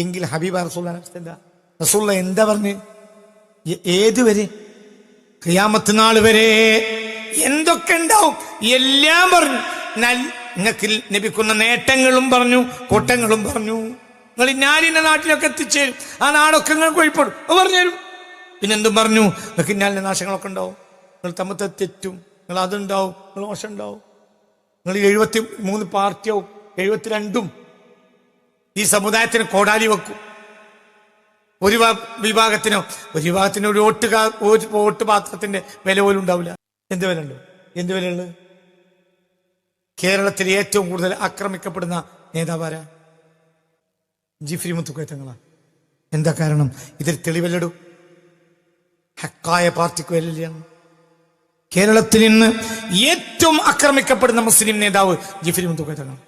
എങ്കിൽ ഹബീബ റസൂള്ള എന്താ റസൂള്ള എന്താ പറഞ്ഞ്? ഏതു ഏതുവരെ ക്രിയാമത്ത് നാൾ വരെ എന്തൊക്കെ ഉണ്ടാവും? എല്ലാം പറഞ്ഞു. നിങ്ങൾക്ക് ലഭിക്കുന്ന നേട്ടങ്ങളും പറഞ്ഞു കൂട്ടങ്ങളും പറഞ്ഞു. നിങ്ങൾ ഇന്നാലിന്റെ നാട്ടിലൊക്കെ എത്തിച്ചേരും. ആ നാടൊക്കെ നിങ്ങൾക്ക് വഴിപ്പെടും അത് പറഞ്ഞുതരും പിന്നെന്തും പറഞ്ഞു? നിങ്ങൾക്ക് ഇന്നാലിന്റെ നാശങ്ങളൊക്കെ ഉണ്ടാവും. നിങ്ങൾ തമ്മത്തെ തെറ്റും. നിങ്ങൾ അതുണ്ടാവും. നിങ്ങൾ മോശം ഉണ്ടാവും. നിങ്ങൾ എഴുപത്തി മൂന്ന് പാർട്ടിയാവും. എഴുപത്തിരണ്ടും. ഈ സമുദായത്തിന് കോടാലി വെക്കും. ഒരു വിഭാഗത്തിനോ ഒരു വിഭാഗത്തിന് ഒരു വോട്ട് ഒരു വോട്ട് പാത്രത്തിന്റെ വില പോലും ഉണ്ടാവില്ല. എന്ത് വില എന്ത് വിലയുള്ളത് കേരളത്തിൽ ഏറ്റവും കൂടുതൽ ആക്രമിക്കപ്പെടുന്ന നേതാവാരാ? ജിഫ്രി മുത്തുക്കയത്തങ്ങളാണ് എന്താ കാരണം? ഇതിൽ തെളിവല്ലടു. ഹക്കായ പാർട്ടിക്ക് വിലയിലാണ് കേരളത്തിൽ നിന്ന് ഏറ്റവും ആക്രമിക്കപ്പെടുന്ന മുസ്ലിം നേതാവ് ജിഫ്രി മുത്തുക്കയത്തങ്ങളാണ്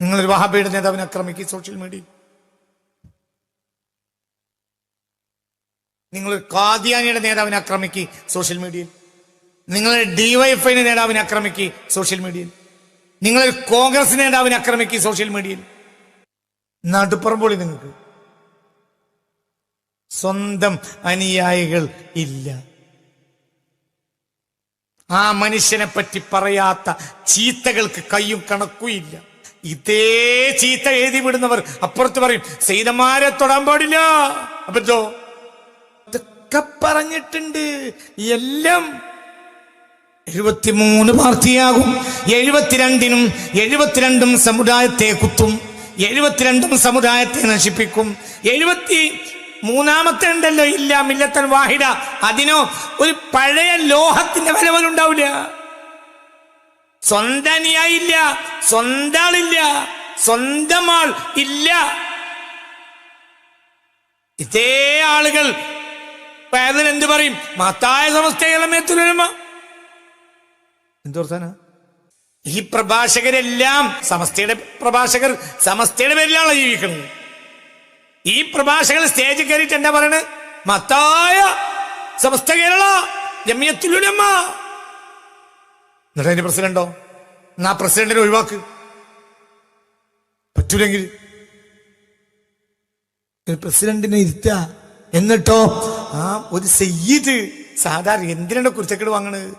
നിങ്ങൾ വഹാബയുടെ നേതാവിനെ ആക്രമിക്കുക സോഷ്യൽ മീഡിയ നിങ്ങൾ കാദിയാനിയുടെ നേതാവിനെ ആക്രമിക്കുക സോഷ്യൽ മീഡിയയിൽ നിങ്ങൾ ഡിവൈഎഫ്ഐയുടെ നേതാവിനെ ആക്രമിക്കുക സോഷ്യൽ മീഡിയയിൽ നിങ്ങൾ കോൺഗ്രസ് നേതാവിനെ ആക്രമിക്കുക സോഷ്യൽ മീഡിയയിൽ നടുപ്പുറമ്പോളി നിങ്ങൾക്ക്. സ്വന്തം അനുയായികൾ ഇല്ല. ആ മനുഷ്യനെ പറ്റി പറയാത്ത ചീത്തകൾക്ക് കയ്യും കണക്കും ഇല്ല ഇതേ ചീത്ത എഴുതി വിടുന്നവർ അപ്പുറത്ത് പറയും സൈതന്മാരെ തൊടാൻ പാടില്ല. അപ്പോ ഇതൊക്കെ പറഞ്ഞിട്ടുണ്ട്. എല്ലാം എഴുപത്തിമൂന്ന് പാർട്ടിയാകും. എഴുപത്തിരണ്ടിനും എഴുപത്തിരണ്ടും സമുദായത്തെ കുത്തും. എഴുപത്തിരണ്ടും സമുദായത്തെ നശിപ്പിക്കും. എഴുപത്തി മൂന്നാമത്തെ ഉണ്ടല്ലോ ഇല്ല മില്ലത്തൻ വാഹിഡ അതിനോ ഒരു പഴയ ലോഹത്തിന്റെ വില ഉണ്ടാവില്ല. സ്വന്തം അനുയായില്ല സ്വന്തം ആളില്ല സ്വന്തം ആൾ ഇല്ല. ഇതേ ആളുകൾ വേദന എന്ത് പറയും? മത്തായ സമസ്തകളമേത്തുലമ എന്തോർത്താന ഈ പ്രഭാഷകരെല്ലാം സമസ്തയുടെ പ്രഭാഷകർ സമസ്തയുടെ പേരിലാണ് ജീവിക്കുന്നത്? ഈ പ്രഭാഷകർ സ്റ്റേജിൽ കയറിയിട്ട് എന്താ പറയണത് മത്തായ സമസ്ത കേരള ജമിയത്തുലുലമ്മ എന്നിട്ട് അതിന്റെ പ്രസിഡന്റോ എന്നാ പ്രസിഡന്റിനെ ഒഴിവാക്ക്. പറ്റൂലെങ്കിൽ. പ്രസിഡന്റിനെ ഇരുത്ത എന്നിട്ടോ? ആ ഒരു സയ്യിദ് സാധാരണ എന്തിനാണ് കുരുത്തക്കേട് വാങ്ങണത്?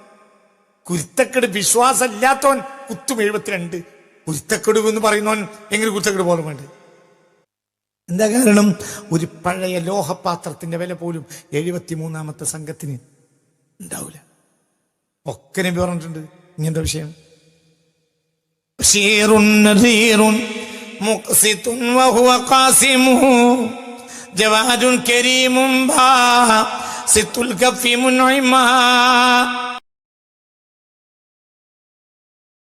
കുരുത്തക്കേട് വിശ്വാസം ഇല്ലാത്തവൻ കുത്തും എഴുപത്തിരണ്ട്. കുരുത്തക്കെടു എന്ന് പറയുന്നവൻ എങ്ങനെ കുരുത്തക്കേട് പോലും വേണ്ട? എന്താ കാരണം? ഒരു പഴയ ലോഹപാത്രത്തിന്റെ വില പോലും എഴുപത്തി മൂന്നാമത്തെ സംഘത്തിന് ഉണ്ടാവില്ല. ഒക്കെ നബി പറഞ്ഞിട്ടുണ്ട്. ഇങ്ങനത്തെ വിഷയം. ജവാദുൻ കരീമുൻ ബാ സിത്തുൽ കഫീമുൻ